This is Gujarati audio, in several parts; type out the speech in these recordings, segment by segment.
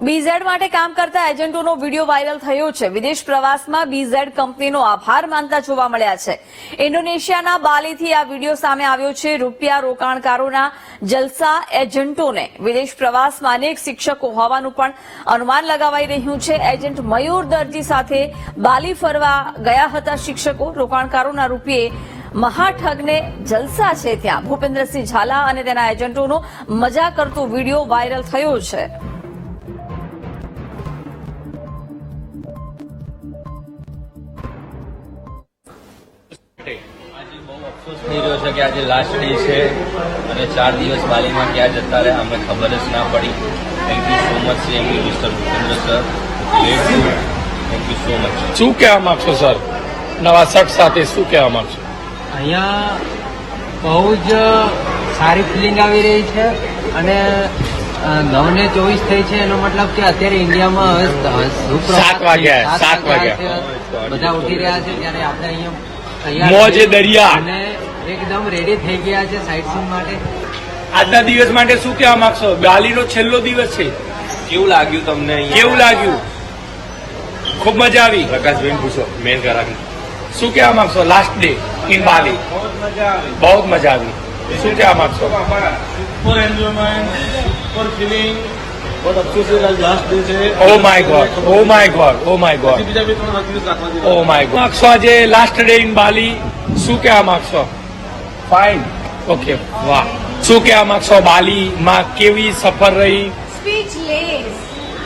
બીઝેડ માટે કામ કરતા એજન્ટોનો વીડિયો વાયરલ થયો છે. વિદેશ પ્રવાસમાં બીઝેડ કંપનીનો આભાર માનતા જોવા મળ્યા છે. ઇન્ડોનેશિયાના બાલીથી આ વીડિયો સામે આવ્યો છે. રૂપિયા રોકાણકારોના જલસા એજન્ટોને વિદેશ પ્રવાસમાં અનેક શિક્ષકો હોવાનું પણ અનુમાન લગાવાઈ રહ્યું છે. એજન્ટ મયુર દરજી સાથે બાલી ફરવા ગયા હતા શિક્ષકો. રોકાણકારોના રૂપિયે મહાઠગને જલસા છે ત્યાં. ભૂપેન્દ્રસિંહ ઝાલા અને તેના એજન્ટોનો મજા કરતો વીડિયો વાયરલ થયો છે. આજે બહુ અફસોસ થઈ રહ્યો છે કે આજે લાસ્ટ ડે છે અને ચાર દિવસ બાલીમાં ક્યાં જતા રહે અમને ખબર જ ના પડી. Thank you so much thank you mister Bhupendra sir thank you so much શું કહેવા માંગશો સર નવા શર્ટ સાથે શું કહેવા માંગશો? અહીંયા બહુ જ સારી ફિલિંગ આવી રહી છે અને નવ નવને ચોવીસ થઈ છે. એનો મતલબ કે અત્યારે ઇન્ડિયામાં સાત વાગ્યા, સાત વાગ્યા. બધા ઉઠી રહ્યા છે ત્યારે આપણે અહીંયા મોજે દરિયા. એકદમ રેડી થઈ ગયા છે સાઇટ સીન માટે. આજના દિવસ માટે શું કહેવા માંગશો? ગાલીનો છેલ્લો દિવસ છે. કેવું લાગ્યું તમને કેવું લાગ્યું? ખૂબ મજા આવી. પ્રકાશભાઈ પૂછો. મેન કરાવી શું કેવા માંગશો? લાસ્ટ ડે ઇન બાલી બહુ મજા આવી. શું કેવા માંગશો? Super enjoyment super feeling but અફસોસ આજ લાસ્ટ ડે છે ઓ my God oh my God oh my God બીજા બે ત્રણ દિવસ રાખવા ઓ માય ગોડ માગશો આજે લાસ્ટ ડે ઇન બાલી શું કહેવા માગશો ફાઇન ઓકે વાહ શું કહેવા માગશો બાલી માં કેવી સફર રહી સ્પીચલેસ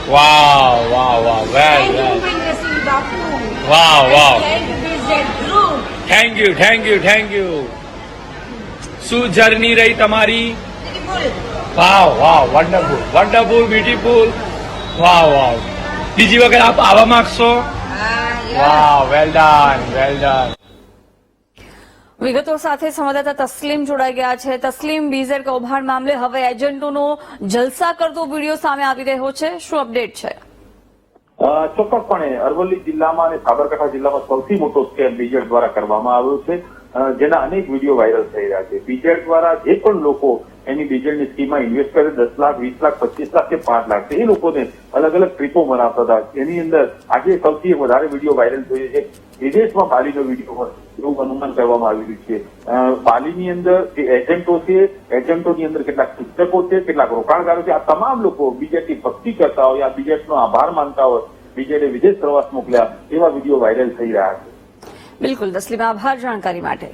વાહ વાહ વાહ વેલ વાહ વાહ thank you thank you thank you શું જર્ની રહી તમારી wow wow wonderful wonderful beautiful wow wow. બીજી વખત આપ આવવા માંગશો? વાવ વેલ ડન વેલ ડન વિગતો સાથે સંવાદદાતા તસ્લીમ જોડાઈ ગયા છે. તસ્લીમ બીઝેડ કૌભાંડ મામલે હવે એજન્ટોનો જલસા કરતો વીડિયો સામે આવી રહ્યો છે. શું અપડેટ છે? ચોક્કસપણે અરવલ્લી જિલ્લામાં અને સાબરકાંઠા જિલ્લામાં સૌથી મોટો સ્કેમ બીજેડ દ્વારા કરવામાં આવ્યો છે. જેના અનેક વીડિયો વાયરલ થઈ રહ્યા છે. બીજેડ દ્વારા જે પણ લોકો એની ડીઝલની સ્કીમમાં ઇન્વેસ્ટ કરે દસ લાખ, વીસ લાખ, પચીસ લાખ કે પાંચ લાખ. એ લોકોને અલગ અલગ ટ્રીપો મનાવતા હતા. એની અંદર આજે સૌથી વધારે વીડિયો વાયરલ થયો છે. વિદેશમાં બાલીનો વીડિયો હોય, એવું અનુમાન કરવામાં આવી રહ્યું છે. બાલીની અંદર જે એજન્ટો છે એજન્ટોની અંદર કેટલાક શિક્ષકો છે, કેટલાક રોકાણકારો છે. આ તમામ લોકો બીજેપી ભક્તિ કરતા હોય, આ બીજેપીનો આભાર માનતા હોય બીજેપી વિદેશ પ્રવાસ મોકલ્યા એવા વીડિયો વાયરલ થઈ રહ્યા છે. બિલકુલ તસ્લીમ આભાર જાણકારી માટે.